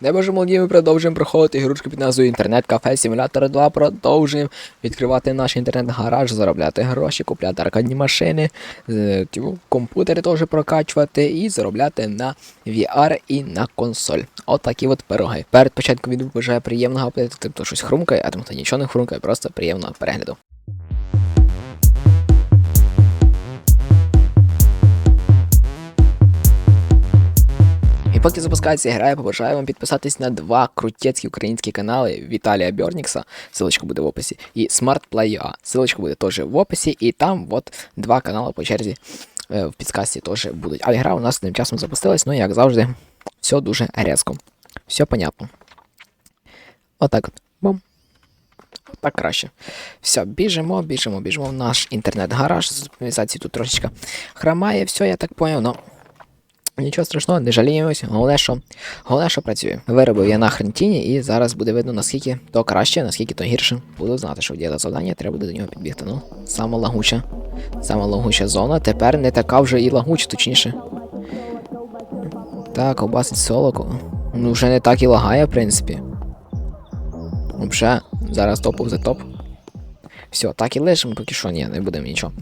Не боже молоді, ми продовжуємо проходити ігрушки під назвою інтернет-кафе Симулятор 2. Продовжуємо відкривати наш інтернет-гараж, заробляти гроші, купляти аркадні машини, е, комп'ютери теж прокачувати і заробляти на VR і на консоль. Отакі от пироги. Перед початком відео бажаю приємного апетиту, тобто щось хрумкає, а тому хто нічого не хрумкає, просто приємного перегляду. Поки запускається гра, я побажаю вам підписатись на два крутецькі українські канали Віталія Бьорнікса, ссылочка буде в описі, і Smart Play ссылочка буде теж в описі, і там от два канали по черзі е, в підсказці теж будуть. Але гра у нас тим часом запустилась, ну як завжди, все дуже резко. Все понятно. Отак от. Бум. Так краще. Все, біжимо, біжимо, біжимо в наш інтернет-гараж. З оптимізації тут трошечки хромає, все, я так поняв, ну. Нічого страшного, не жаліємось, головне, що головне, що працює. Виробив я нахрен тіні, і зараз буде видно, наскільки то краще, наскільки то гірше. Буду знати, що діяти завдання, треба буде до нього підбігти. Ну, сама лагуча. Сама лагуча зона. Тепер не така вже і лагуча, точніше. Так, обасить солоко. Ну, вже не так і лагає, в принципі. Вже, зараз топов за топ. Все, так і лишимо, поки що ні, не будемо нічого.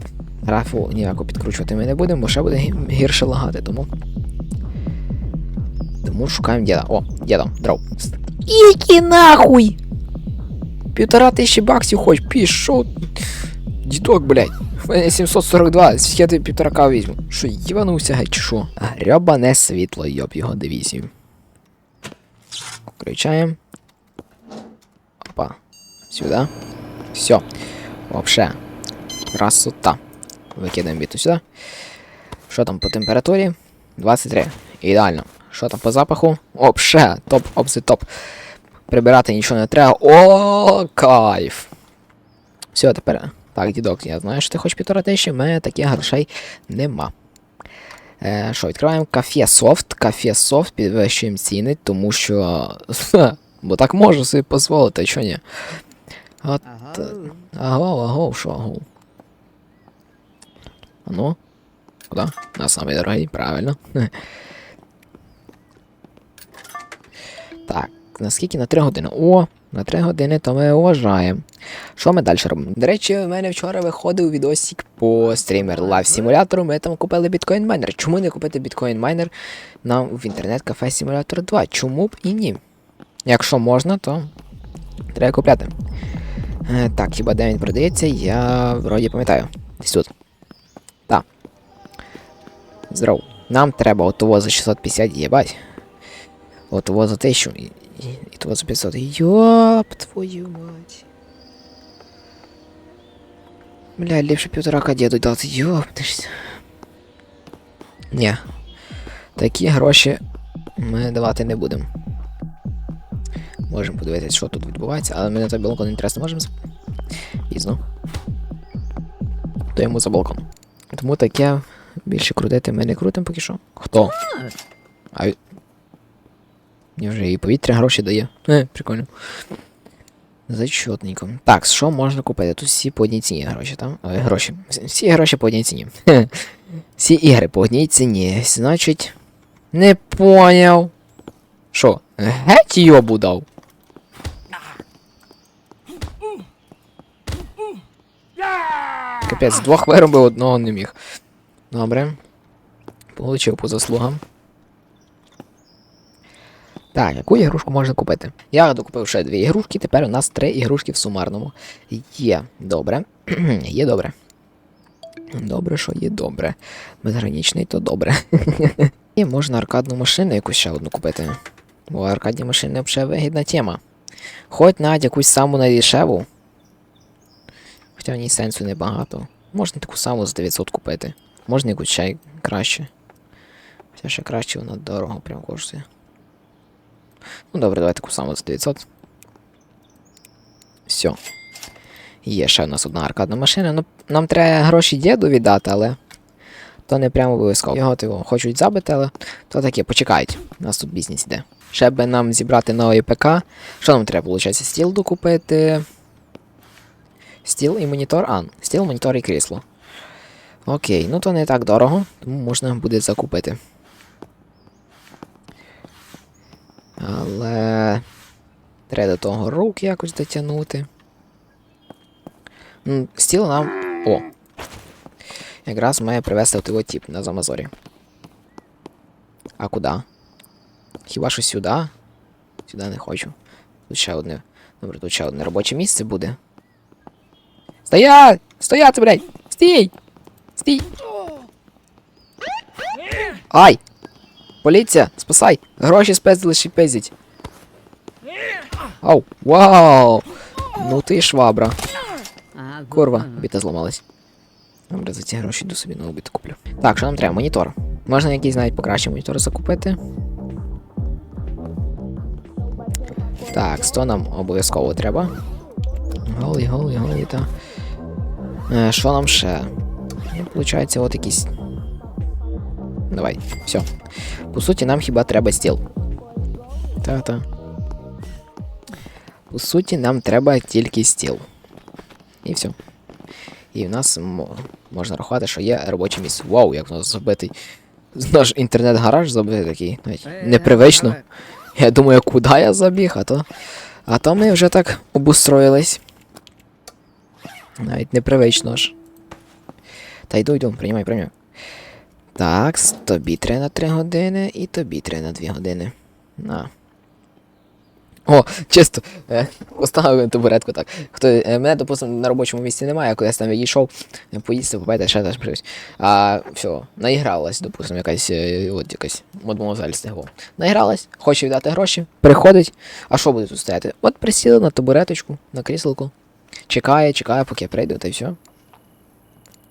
Графу ніяко підкручувати ми не будемо, бо ще буде гірше лагати, тому. Тому шукаємо діда. О, діда, дров. Які нахуй! Півтора тисячі баксів хоч, пішов. Дідок, блядь. Мене 742, я тобі півторака візьму. Що, їбанувся геть, чи що? Грьобане світло, йоб його дивізію. Включаємо. Опа. Сюди. Все. Вообще. Красота. Викидаємо біту сюди. Що там по температурі? 23. Ідеально. Що там по запаху? Вообще, топ, обзи топ. Прибирати нічого не треба. О, кайф. Все, тепер. Так, дідок, я знаю, що ти хочеш півтора тисячі, в таких грошей нема. Е, що, відкриваємо кафе софт. Кафе софт підвищуємо ціни, тому що. Бо так можу собі дозволити, що ні. От. Аго, аго, що аго. Ну? Куда? На самий дорогий, правильно. Так, наскільки на 3 години? О, на 3 години то ми вважаємо. Що ми далі робимо? До речі, в мене вчора виходив відосик по стрімер Live симулятору. Ми там купили біткоін майнер. Чому не купити біткоін майнер нам в інтернет-кафе Simulator 2? Чому б і ні? Якщо можна, то треба купляти. Е, так, хіба де він продається, я вроді пам'ятаю. Десь тут. Так. Здоров. Нам треба отого за 650 єбать. Отого за 1000 і, і, і того за 500. Йоп, твою мать. Бля, ліпше півторака діду дати, йоптишся. Ні. Такі гроші ми давати не будемо. Можемо подивитися, що тут відбувається, але мене той балкон інтересно можемо. Пізно. То йому за балкон. Тому таке більше крутити ми не крутимо поки що. Хто? А Мені вже і повітря гроші дає. Е, прикольно. Зачетненько. Так, що можна купити? Тут всі по одній ціні гроші, там? Ой, гроші. Всі- гроші по одній ціні. Всі ігри по одній ціні. Значить. Не поняв. Що? Геть йобу дав? Капець, двох виробив, одного не міг. Добре. Получив по заслугам. Так, яку ігрушку можна купити? Я докупив ще дві ігрушки, тепер у нас три ігрушки в сумарному. Є добре. є добре. Добре, що є добре. Безгранічний, то добре. І можна аркадну машину якусь ще одну купити. Бо аркадні машини взагалі вигідна тема. Хоч навіть якусь саму найдешеву. Хоча в ній сенсу небагато. Можна таку саму за 900 купити. Можна якусь ще краще. Хоча ще краще вона дорого прям коштує. Ну добре, давай таку саму за 900. Все. Є ще в нас одна аркадна машина. Ну, нам треба гроші діду віддати, але. То не прямо обов'язково. Його типу, хочуть забити, але то таке, почекають. У нас тут бізнес іде. Ще би нам зібрати новий ПК. Що нам треба, виходить? Стіл докупити. Стіл і монітор. А, стіл, монітор і крісло. Окей, ну то не так дорого, тому можна буде закупити. Але. Треба до того рук якось дотягнути. Стіл нам. О! Якраз має привезти от його тип на Замазорі. А куди? Хіба що сюди? Сюди не хочу. Тут ще одне. Добре, тут ще одне робоче місце буде. Стоять! Стояти, блядь! Стій! Стій! Ай! Поліція! Спасай! Гроші спездили ще пиздять. Ау! Вау! Ну ти швабра. Курва, біта зламалась. Добре, за ці гроші йду собі нову біту куплю. Так, що нам треба? Монітор. Можна якийсь навіть покраще монітор закупити. Так, 100 нам обов'язково треба. Голий, голий, голий, та. Е, що нам ще? Ну, виходить, от якийсь. Давай, все. По суті, нам хіба треба стіл. Та-та. По суті, нам треба тільки стіл. І все. І в нас м- можна рахувати, що є робоче місце. Вау, як у нас забитий. Наш інтернет-гараж забитий такий. Навіть непривично. Я думаю, куди я забіг, а то. А то ми вже так обустроїлись. Навіть непривично ж. Та йду, йду, приймай, приймай. Так, тобі треба на 3 години і тобі треба на 2 години. На. О, чисто. Е, поставив табуретку так. Хто, е, мене, допустимо, на робочому місці немає, я кудись там відійшов, е, поїсти, попити, ще теж привіз. А все, наігралась, допустимо, якась, от якась модмова залі стегло. Наігралась, хоче віддати гроші, приходить. А що буде тут стояти? От присіли на табуреточку, на кріселку. Чекає, чекає, поки я прийду, та й все.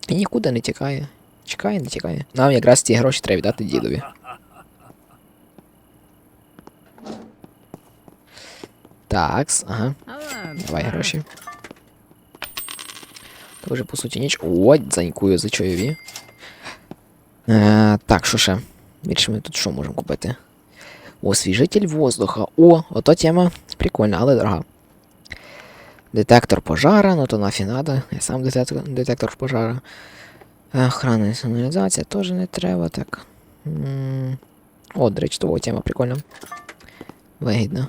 І нікуди не тікає. Чекає, не тікає. Нам якраз ці гроші треба віддати дідові. Такс, ага. Давай гроші. То вже по суті ніч. О, занькую за чайові. Е, так, що ще? Більше ми тут що можемо купити? Освіжитель воздуха. О, ото тема прикольна, але дорога. Детектор пожара, ну то нафі надо. Я сам детектор, детектор пожара. Е, Охрана і сигналізація теж не треба, так. О, до тема прикольна. Вигідно.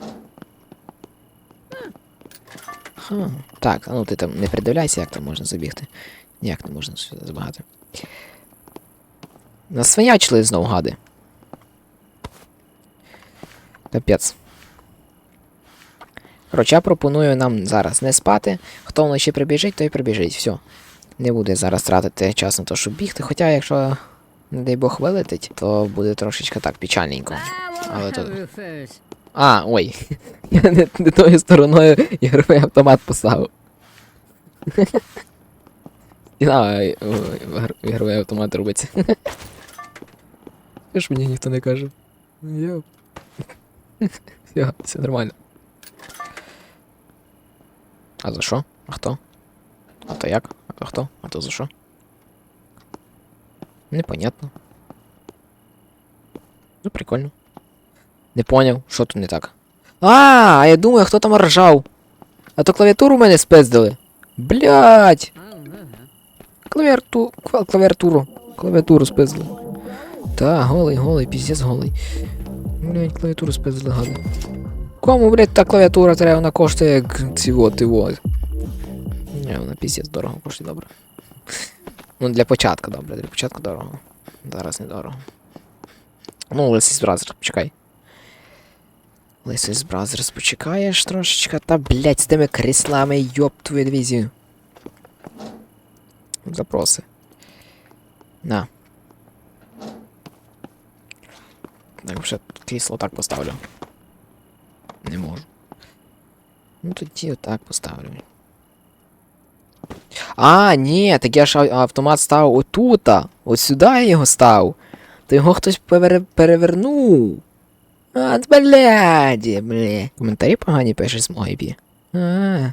Ха. Так, ну ти там не придивляйся, як там можна забігти. Ніяк не можна сюди забагати. Насвинячили знов гади. Капець. Коротше, я пропоную нам зараз не спати. Хто вночі прибіжить, той прибіжить. Все. Не буде зараз тратити час на те, щоб бігти. Хоча, якщо, не дай Бог, вилетить, то буде трошечки так печальненько. Але то. А, ой. Я не, не тою стороною ігровий автомат поставив. Стіна е, о, ігр- ігровий автомат робиться. Що ж мені ніхто не каже? Йоп. Все, все нормально. А за що? А хто? А то як? А то хто? А то за що? Непонятно. Ну, прикольно. Не поняв, що тут не так. А, а я думаю, хто там ржав. А то клавіатуру мене спиздили. Блять! Клавіату... кла- клавіатуру. Клавіатуру спиздили. Та, голий, голий, піздець голий. Блять, клавіатуру спиздили, гади. Кому, блять, та клавіатура треба, вона коштує як ці от і от. Ні, вона піздець дорого коштує, добре. Ну, для початку, добре, для початку дорого. Зараз не дорого. Ну, Лисий Бразер, почекай. Лисий Бразерс, почекаєш трошечки. Та, блять, з тими кріслами, йоп твою дивізію. Запроси. На. Так, вже крісло так поставлю. Не можу. Ну тоді отак поставлю. А, ні, так я ж автомат став отута. От сюди я його став. То його хтось перевер... перевернув. А, бляді, бля. Коментарі погані пишеш з мого IP. А,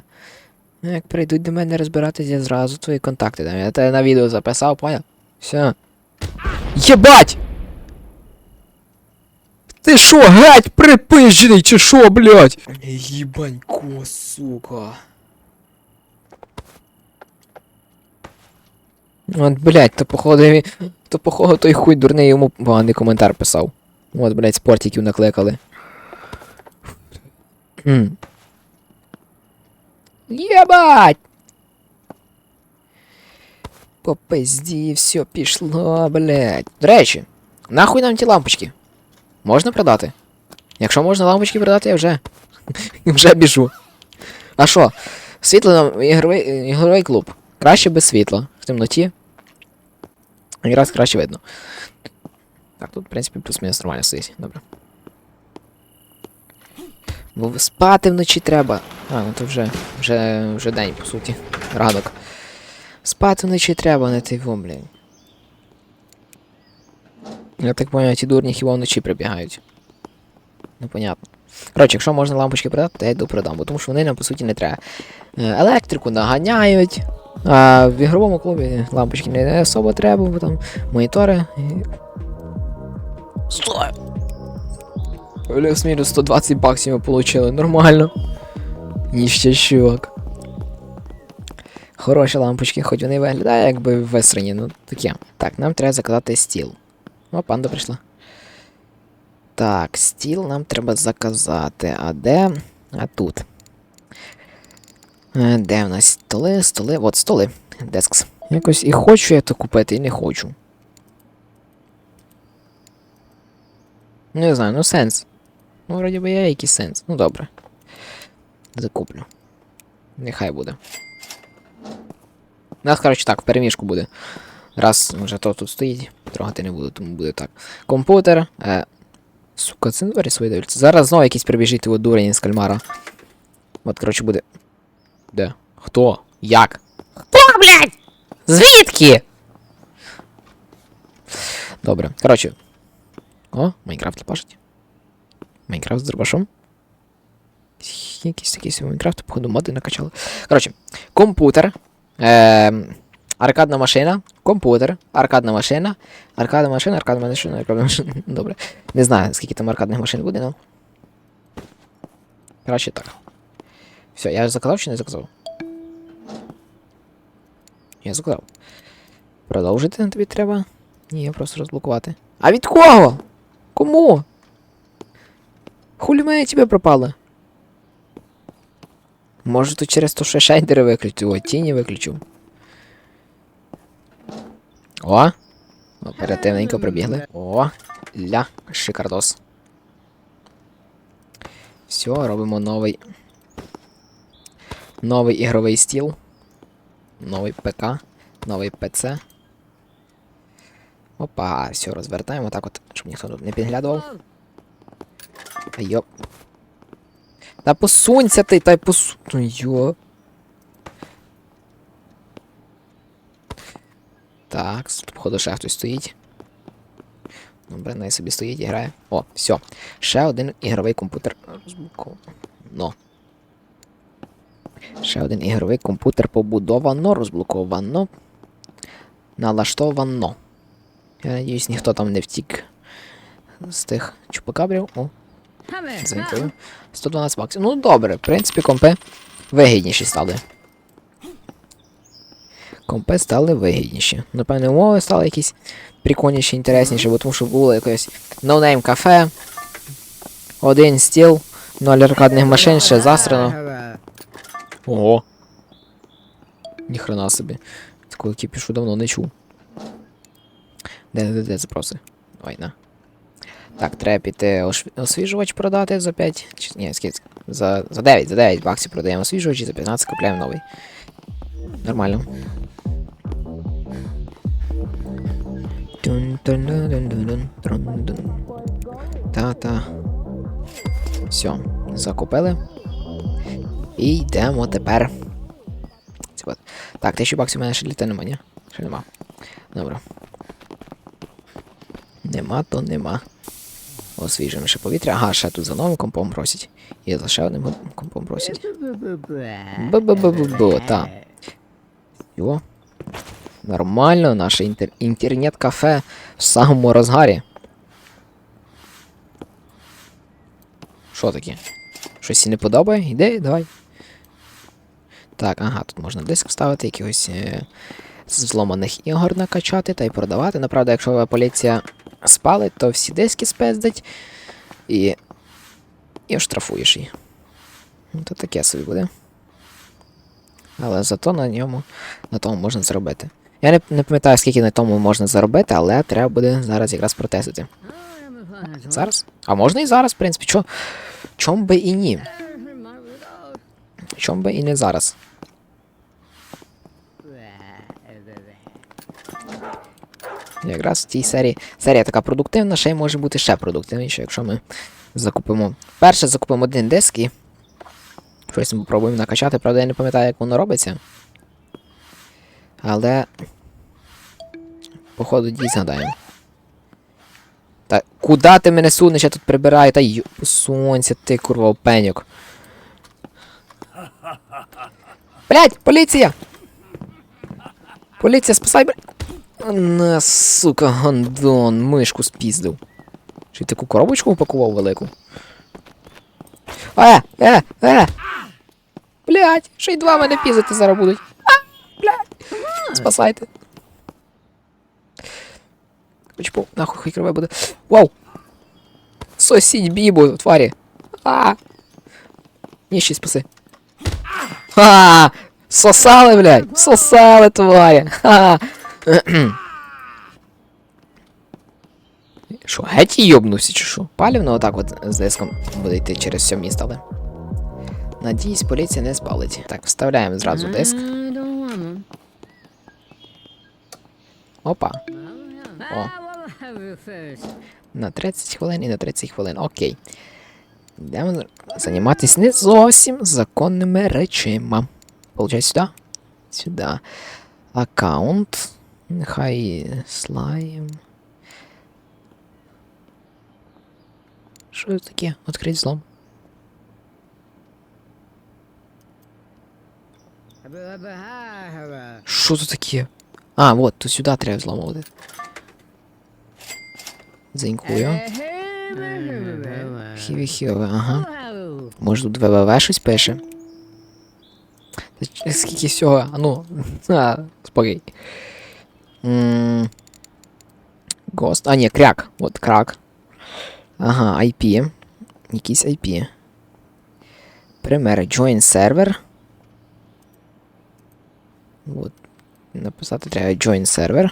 ну, як прийдуть до мене розбиратись, я зразу твої контакти дам. Я тебе на відео записав, поняв? Все. Єбать! Ти шо, геть припижений, чи шо, блядь? Єбанько, сука. От, блядь, то походу. То походу той хуй дурний йому поганий коментар писав. От, блядь, спортиків накликали. Єбать! По пизді, все пішло, блядь. До речі, нахуй нам ті лампочки? Можна продати? Якщо можна лампочки продати, я вже. вже біжу. А що? Світло нам ігровий, ігровий клуб. Краще без світла. В темноті. Якраз краще видно. Так, тут, в принципі, плюс-мінус нормально стоїть. Добре. Бо спати вночі треба. А, ну то вже, вже, вже день, по суті. Ранок. Спати вночі треба, не ти блін. Я так понял, ті дурні хіба вночі прибігають. Непонятно. Коротше, якщо можна лампочки продати, то я йду продам, бо тому що вони нам по суті не треба. Е, Електрику наганяють. А в ігровому клубі лампочки не особо треба, бо там монітори. Стой! Плюс мінус 120 баксів ми получили, нормально. Ніще чувак. Хороші лампочки, хоч вони виглядають якби висрані, ну таке. Так, нам треба заказати стіл. О, панда прийшла. Так, стіл нам треба заказати. А де? А тут. Е, Де в нас столи, столи? От столи. Дескс. Якось і хочу я то купити, і не хочу. Не знаю, ну сенс. Ну, вроді би є якийсь сенс. Ну добре. Закуплю. Нехай буде. У нас, коротше, так, в переміжку буде. Раз вже то тут стоїть, трогати не буду, тому буде так. Комп'ютер. Е, сука, це двері свої дивляться. Зараз знову якийсь прибіжить його дурень з кальмара. От, коротше, буде. Де? Хто? Як? Хто, блядь? Звідки? Добре. Коротше. О, Майнкрафт лопашить. Майнкрафт з дробашом. Якісь в Майнкрафт, походу, моди накачали. Коротше, комп'ютер. Е, аркадна машина, комп'ютер, аркадна машина, аркадна машина, аркадна машина, аркадна машина. Добре. Не знаю, скільки там аркадних машин буде, ну. Коротше так. Все, я заказав чи не заказав? Я заказав. Продовжити тобі треба? Ні, просто розблокувати. А від кого? Кому? Хулі мене тебе пропало? Може тут через те, що шайдери виключив, о, тіні виключив. О! Оперативненько прибігли. О! Ля, шикардос. Все, робимо новий. Новий ігровий стіл. Новий ПК. Новий ПЦ. Опа, все, розвертаємо так от, щоб ніхто тут не підглядував. Йоп. Та посунься ти, та й посу... Ну. Так, походу, ще хтось стоїть. Добре, най собі стоїть і грає. О, все. Ще один ігровий комп'ютер розблоковано. Ще один ігровий комп'ютер побудовано, розблоковано. Налаштовано. Я надіюсь, ніхто там не втік з тих чупакабрів. О, Дякую. 112 баксів. Ну добре, в принципі, компи вигідніші стали. Компи стали вигідніші. Напевне, умови стали якісь прикольніші, інтересніші, бо тому що було якось ноунейм кафе, один стіл, ноль аркадних машин, ще засрано. Ого. Ніхрена собі. Такого кіпішу давно не чув. Де, де, де запроси? Ой, на. Так, треба піти освіжувач продати за 5. Чи, ні, скільки? За, за 9, за 9 баксів продаємо освіжувач і за 15 купляємо новий. Нормально. Та-та. Все, закупили. І йдемо тепер. Так, 1000 баксів у мене ще літа нема, ні? Ще нема. Добре. Нема, то нема. Освіжуємо ще повітря. Ага, ще тут за новим компом просять. І за ще одним компом. Бу-бу-бу-бу-бу, та. Йо. Нормально, наше інтер... інтернет-кафе в самому розгарі. Що таке? Щось не подобає? Іди, давай. Так, ага, тут можна диск вставити, якихось е... з зломаних ігор накачати та й продавати. Направда, якщо поліція спалить, то всі диски спиздить і. і оштрафуєш її. Ну, то таке собі буде. Але зато на ньому на тому можна заробити. Я не, не пам'ятаю, скільки на тому можна заробити, але треба буде зараз якраз протестити. Зараз? А можна і зараз, в принципі. Чо, чом би і ні? Чом би і не зараз? Якраз в цій серії. Серія така продуктивна, ще й може бути ще продуктивніше, якщо ми закупимо. Перше закупимо один диск і. Щось ми попробуємо накачати, правда, я не пам'ятаю, як воно робиться. Але. Походу, дій згадаємо. Та куди ти мене сунеш, я тут прибираю, та й сонця, ти курва опеньок. Блять, поліція! Поліція, спасай, блядь! На, сука, гандон, мишку спіздив. Чи таку коробочку упакував велику? Е, е, е! Блять, ще й два мене пізати зараз будуть. А, блять! Спасайте. Почпу, нахуй хай криве буде. Вау! Сосіть бібу, тварі. А! Ні, спаси. Ха! Сосали, блядь! Сосали, тварі! Ха! Що, геть йобнувся чи що? Палівно отак от з диском буде йти через все місто, але. Надіюсь, поліція не спалить. Так, вставляємо зразу диск. Опа. О. На 30 хвилин і на 30 хвилин. Окей. Йдемо займатися не зовсім законними речима. Получай сюди. Сюди. Аккаунт. Нехай слайм. Що це таке? Открить злом. Що це таке? А, вот, то сюди треба зламувати. Дзенькую. Хіві-хіві, ага. Може тут ВВВ щось пише? Скільки всього? А ну. А, спокій. Ghost. А, ні, кряк. От крак. Ага, IP. Якийсь IP. Примери. Join server. От. Написати треба join server.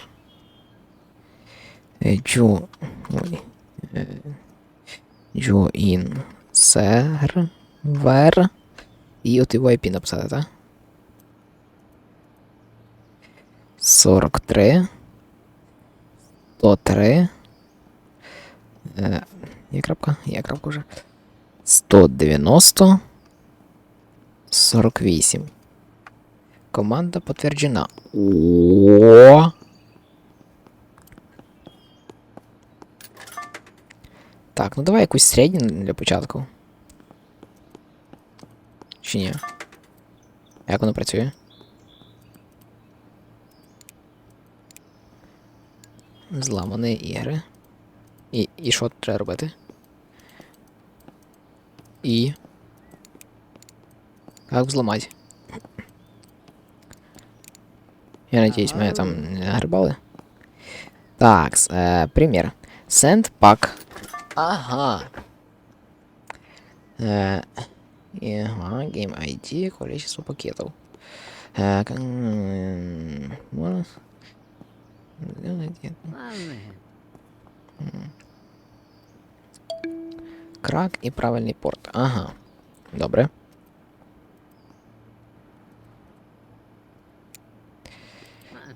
Jo... Ой. Join server. І от його IP написати, так? 43. 103. Е, є крапка? Є крапка вже. 190. 48. Команда підтверджена. О. Так, ну давай якусь середню для початку. Чи ні? Як воно працює? Зламані ігри. І, і що треба робити? І. Як взламати? Я надеюсь, меня там не нагребали. Так, э, пример. Send pack. Ага. Э, и, ага, game ID, количество пакетов. Э, к- м, можно- Крак і правильний порт. Ага. Добре.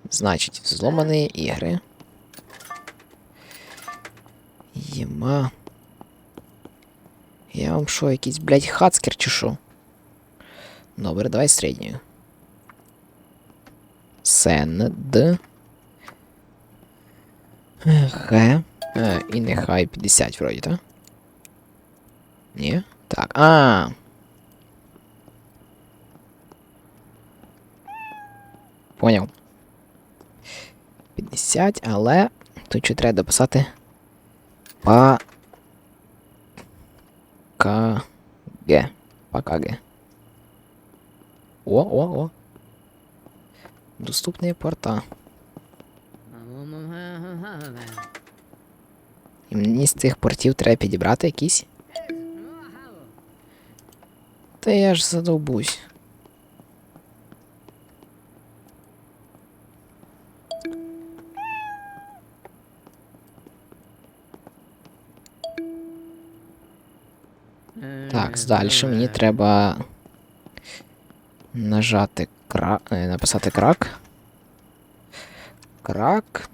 Значить, взломані ігри. Єма. Я вам що, якийсь, блядь, хацкер чи що? Добре, давай середньою. Сенд. Х. Е, і нехай 50 вроді, так? Ні? Так. А. Поняв. 50, але тут ще треба дописати па ка ге. Пакаге. О, о, о. Доступні порта. І мені з цих портів треба підібрати якісь. Та я ж задовбусь. Далі мені треба нажати крак. Написати крак. Крак.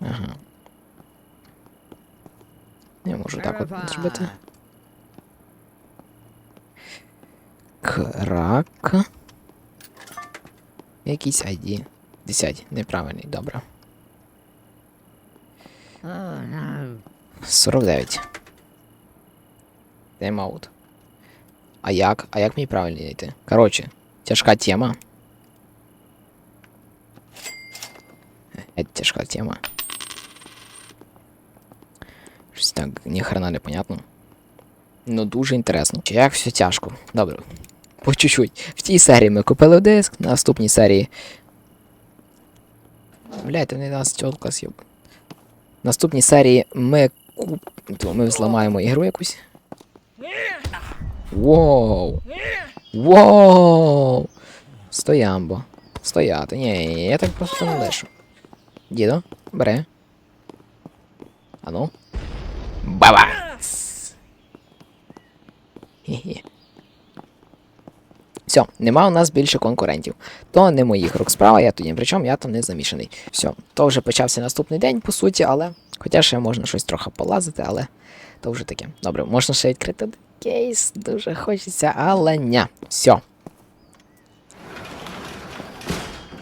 Ага. Я можу так от зробити. Крак. Якийсь ID. 10. Неправильний, добре. 49. Тайм-аут. А як? А як мені правильно йти? Коротше, тяжка тема. Это тяжка тема. Щось так ніхрена не понятно. Ну дуже інтересно. Чи як все тяжко? Добре. По чуть-чуть. В тій серії ми купили диск, на наступній серії. Блять, вони нас тітка з'їб. В наступній серії ми. То ми зламаємо ігру якусь. Воу! Воу! Стоямбо. Стояти. Ні, я так просто не лишу. Дідо, бери. Ану. Баба! Хі-хі. Все, нема у нас більше конкурентів. То не моїх рук справа, я тоді, причому я там не замішаний. Все, то вже почався наступний день, по суті, але. Хоча ще можна щось трохи полазити, але то вже таке. Добре, можна ще відкрити кейс, дуже хочеться, але ня. Все.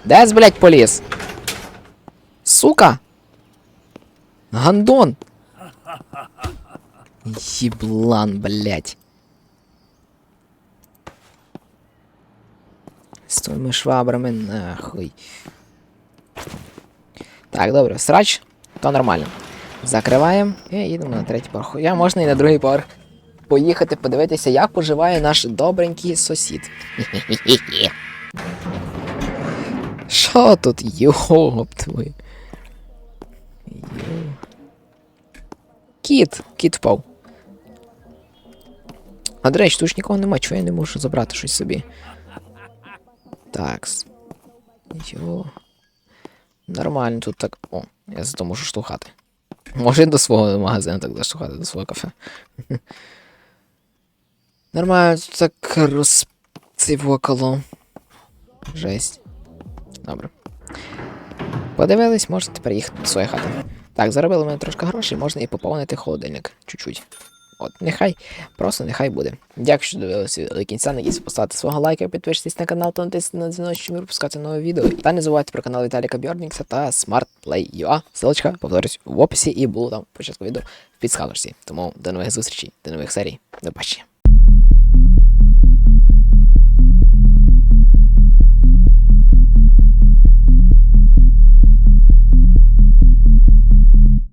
Дес, блять, поліз? Сука! Гандон! Еблан, блять. З твоїми швабрами нахуй. Так, добре, срач, то нормально. Закриваємо і їдемо на третій поверх. Я можна і на другий поверх поїхати подивитися, як поживає наш добренький сусід. Що тут, йоп твою? Йо. Кіт, кіт впав. А до речі, тут ж нікого нема, чого я не можу забрати щось собі. Такс. Йо. Нормально тут так. О, я зато можу штовхати. Може до свого магазину так доштовхати, до свого кафе. Нормально так розцивокало. Жесть. Добре. Подивились, можете тепер до своєї хати. Так, заробили мене трошки грошей, можна і поповнити холодильник. Чуть-чуть. От, нехай, просто нехай буде. Дякую, що дивилися до кінця. Надіюсь поставити свого лайка, підпишитесь на канал та натиснути на дзвіночок, щоб не пропускати нове відео. Та не забувайте про канал Віталіка Бьорнікса та SmartPlay.ua. Ссылочка, повторюсь, в описі і було там початку відео в підсказочці. Тому до нових зустрічей, до нових серій. До побачення.